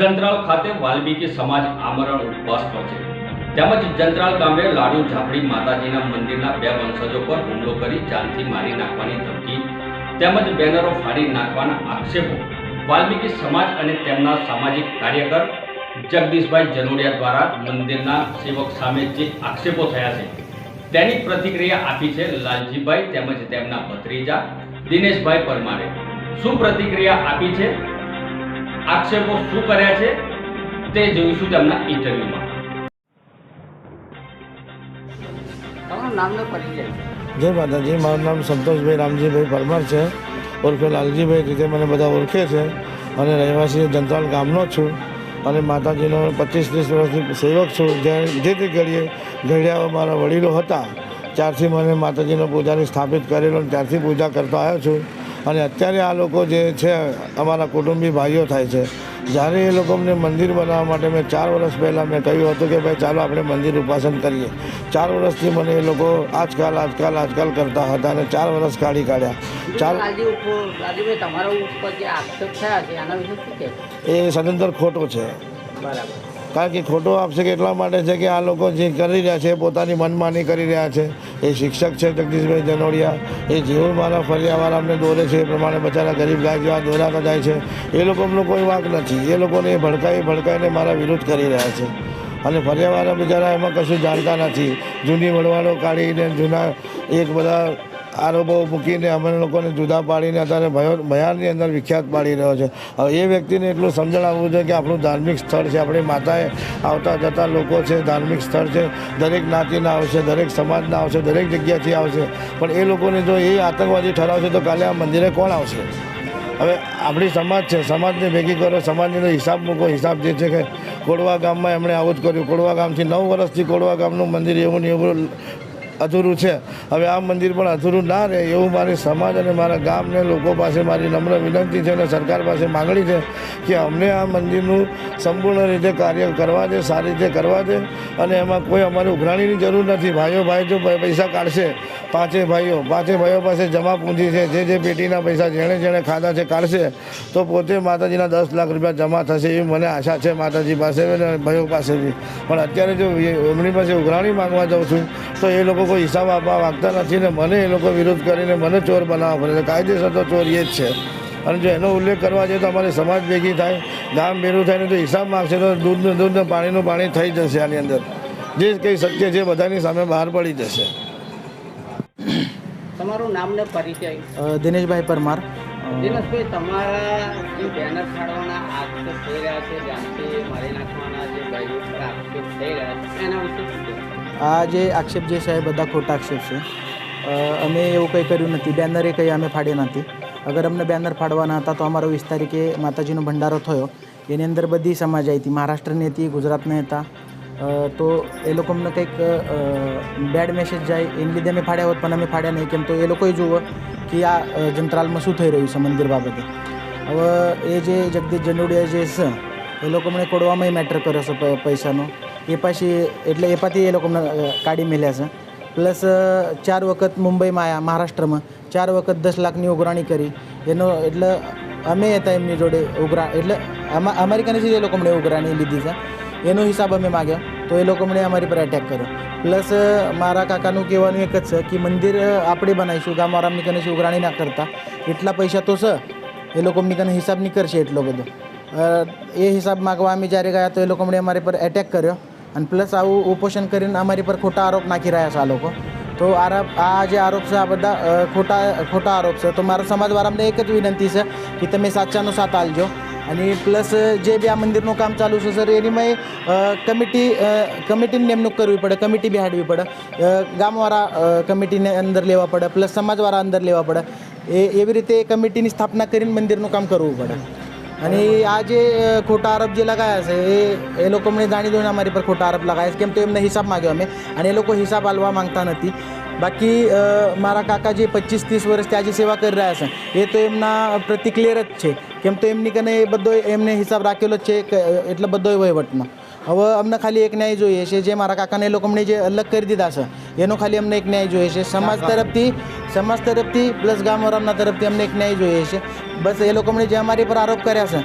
જંત્રાલ ખાતે વાલ્મીકી સમાજ આમરણ ઉપવાસ પર છે. તેમજ જંત્રાલ ગામે લાડુ ઝાપડી માતાજીના મંદિરના બે વંશજો પર હુમલો કરી જાનથી મારી નાખવાની ધમકી તેમજ બેનરો ફાડી નાખવાના આક્ષેપો. વાલ્મીકી સમાજ અને તેમના સામાજિક કાર્યકર જગદીશભાઈ જનોડિયા દ્વારા મંદિરના સેવક સામે જે આક્ષેપો થયા છે, તેની પ્રતિક્રિયા આપી છે લાલજીભાઈ તેમજ તેમના ભત્રીજા દિનેશભાઈ પરમારે. શું પ્રતિક્રિયા આપી છે? આક્ષેપો શું કર્યા છે તે જોઈશું તેમના ઇન્ટરવ્યુમાં. તમારું નામ ને પરિચય. જય માતાજી મારું નામ સંતોષભાઈ રામજીભાઈ પરમાર છે. ઓળખે લાલજીભાઈ રીતે મને બધા ઓળખે છે. અને રહેવાસી જંતાલ ગામનો છું. અને માતાજીનો પચીસ ત્રીસ વર્ષથી સેવક છું. જ્યાં જે તે ઘડીએ ઘડિયાઓ મારા વડીલો હતા. ત્યારથી મને માતાજીનો પૂજાની સ્થાપિત કરેલો અને ત્યારથી પૂજા કરતો આવ્યો છું. અને અત્યારે આ લોકો જે છે અમારા કુટુંબી ભાઈઓ થાય છે. જ્યારે એ લોકો અમને મંદિર બનાવવા માટે મેં ચાર વર્ષ પહેલાં મેં કહ્યું હતું કે ભાઈ ચાલો આપણે મંદિર ઉપાસન કરીએ. ચાર વર્ષથી મને એ લોકો આજકાલ આજકાલ આજકાલ કરતા હતા અને ચાર વર્ષ કાઢી કાઢ્યા. ચાર એ સદંતર ખોટો છે. બરાબર. કારણ કે ખોટો આપશે કે એટલા માટે છે કે આ લોકો જે કરી રહ્યા છે, પોતાની મનમાની કરી રહ્યા છે. એ શિક્ષક છે જગદીશભાઈ જનોડિયા. એ જેવું મારા ફરિયાવાળા અમને દોરે છે, એ પ્રમાણે બચારા ગરીબ ગાય જેવા દોરાતા જાય છે. એ લોકોનો કોઈ વાંક નથી. એ લોકોને ભડકાઈ ભડકાઈને મારા વિરોધ કરી રહ્યા છે. અને ફરિયાવાળા બિચારા એમાં કશું જાણતા નથી. જૂની વડવાડો કાઢીને જૂના એક બધા આરોપો મૂકીને અમે લોકોને જુદા પાડીને અત્યારે ભયારની અંદર વિખ્યાત પાડી રહ્યો છે. હવે એ વ્યક્તિને એટલું સમજણ આવવું છે કે આપણું ધાર્મિક સ્થળ છે, આપણી માતાએ આવતા જતા લોકો છે, ધાર્મિક સ્થળ છે. દરેક જ્ઞાતિના આવશે, દરેક સમાજના આવશે, દરેક જગ્યાથી આવશે. પણ એ લોકોને જો એ આતંકવાદી ઠરાવશે તો કાલે આ મંદિરે કોણ આવશે? હવે આપણી સમાજ છે, સમાજને ભેગી કરો, સમાજની અંદર હિસાબ મૂકો. હિસાબ જે છે કે કોડવા ગામમાં એમણે આવું જ કર્યું. કોડવા ગામથી નવ વર્ષથી કોડવા ગામનું મંદિર એવું ને એવું અધૂરું છે. હવે આ મંદિર પણ અધૂરું ના રહે એવું મારી સમાજ અને મારા ગામને લોકો પાસે મારી નમ્ર વિનંતી છે અને સરકાર પાસે માગણી છે કે અમને આ મંદિરનું સંપૂર્ણ રીતે કાર્ય કરવા દે, સારી રીતે કરવા દે અને એમાં કોઈ અમારે ઉઘરાણીની જરૂર નથી. ભાઈઓ, ભાઈ જો પૈસા કાઢશે પાંચે ભાઈઓ પાંચે ભાઈઓ પાસે જમા પૂંજી છે, જે જે પેટીના પૈસા જેણે જેણે ખાધા છે, કાઢશે, તો પોતે માતાજીના દસ લાખ રૂપિયા જમા થશે એવી મને આશા છે માતાજી પાસે અને ભાઈઓ પાસે બી. પણ અત્યારે જો એમની પાસે ઉઘરાણી માંગવા જાઉં છું, તો એ લોકો કોઈ હિસાબ આપવા માગતા નથી ને મને એ લોકો વિરોધ કરીને મને ચોર બનાવવા પડે છે. કાયદેસર તો ચોર એ જ છે. અને જો એનો ઉલ્લેખ કરવા જઈએ તો અમારી સમાજ ભેગી થાય, ગામ ભેગું થાય ને તો હિસાબ માગશે તો દૂધનું દૂધ પાણીનું પાણી થઈ જશે આની અંદર. જે કંઈ શક્ય છે બધાની સામે બહાર પડી જશે. તમારું નામ ને પરિચય. દિનેશભાઈ પરમાર. દિનેશભાઈ તમારા જે બેનર ફાડવાના આક્ષેપ થઈ રહ્યા છે જાનથી મારી નાખવાના જે ભાઈઓ પર આક્ષેપ થઈ રહ્યા છે એના વિશે આ જે આક્ષેપ જે છે બધા ખોટા આક્ષેપ છે. અમે એવું કંઈ કર્યું નથી. બેનરે કંઈ અમે ફાડ્યા નથી. અગર અમને બેનર ફાડવાના હતા તો અમારો વીસ તારીખે માતાજીનો ભંડારો થયો. એની અંદર બધી સમાજ આવી હતી. મહારાષ્ટ્રની હતી ગુજરાતના હતા. તો એ લોકો અમને કંઈક બેડ મેસેજ જાય એની લીધે અમે ફાડ્યા હોત પણ અમે ફાડ્યા નહીં કેમ તો એ લોકોએ જુઓ કે આ અ, જંત્રાલમાં શું થઈ રહ્યું છે મંદિર બાબતે હવે એ જે જગદીશ જંડોડિયા જે છે એ લોકો મને કોડવામાં મેટર કર્યો છે પ- પૈસાનો એ પછી એટલે એ પાછી એ લોકો મને અ, કાઢી મેલ્યા છે. પ્લસ ચાર વખત મુંબઈમાં આવ્યા મહારાષ્ટ્રમાં ચાર વખત દસ લાખની ઉઘરાણી કરી. એનો એટલે અમે હતા એમની જોડે ઉઘરા એટલે આમાં અમારી કનેથી એ લોકો મને ઉઘરાણી લીધી છે એનો હિસાબ અમે માગ્યો. તો એ લોકો મને અમારી પર એટેક કર્યો. પ્લસ મારા કાકાનું કહેવાનું એક જ છે કે મંદિર આપણે બનાવીશું. ગામવાળાની કનેથી ઉઘરાણી ના કરતા. એટલા પૈસા તો છે. એ લોકો એમની કને હિસાબ નહીં કરશે એટલો બધો. અ, એ હિસાબ માગવા અમે જ્યારે ગયા તો એ લોકો મને અમારી પર એટેક કર્યો. અને પ્લસ આવું ઉપોષણ કરીને અમારી પર ખોટા આરોપ નાખી રહ્યા છે આ લોકો. તો આરોપ આ જે આરોપ છે આ બધા અ, ખોટા ખોટા આરોપ છે. તો મારા સમાજવાળાને એક જ વિનંતી છે કે તમે સાચાનો સાથ આલજો. અને પ્લસ જે બી આ મંદિરનું કામ ચાલુ છે સર એનીમાં અ, કમિટી કમિટીની નિમણૂક કરવી પડે કમિટી બેહાડવી પડે. ગામવાળા કમિટીને અંદર લેવા પડે પ્લસ સમાજવાળા અંદર લેવા પડે. એ એવી રીતે કમિટીની સ્થાપના કરીને મંદિરનું કામ કરવું પડે. અને આ જે ખોટા આરોપ જે લગાયા છે એ એ લોકો મને જાણી દઉં અમારી પર ખોટા આરોપ લગાયા છે. કેમ તો એમને હિસાબ માગ્યો અમે. અને એ લોકો હિસાબ આલવા માંગતા નથી. બાકી મારા કાકા જે પચીસ ત્રીસ વર્ષથી આજે સેવા કરી રહ્યા છે, એ તો એમના પ્રતિ ક્લિયર જ છે. કેમ તો એમની કને એ બધો એમને હિસાબ રાખેલો જ છે એટલે બધો વહીવટમાં. હવે અમને ખાલી એક ન્યાય જોઈએ છે, જે મારા કાકાને એ લોકો અમને જે અલગ કરી દીધા છે, એનો ખાલી અમને એક ન્યાય જોઈએ છે. સમાજ તરફથી સમાજ તરફથી, પ્લસ ગામવાળાના તરફથી અમને એક ન્યાય જોઈએ છે. બસ એ લોકો અમને જે અમારી પર આરોપ કર્યા છે.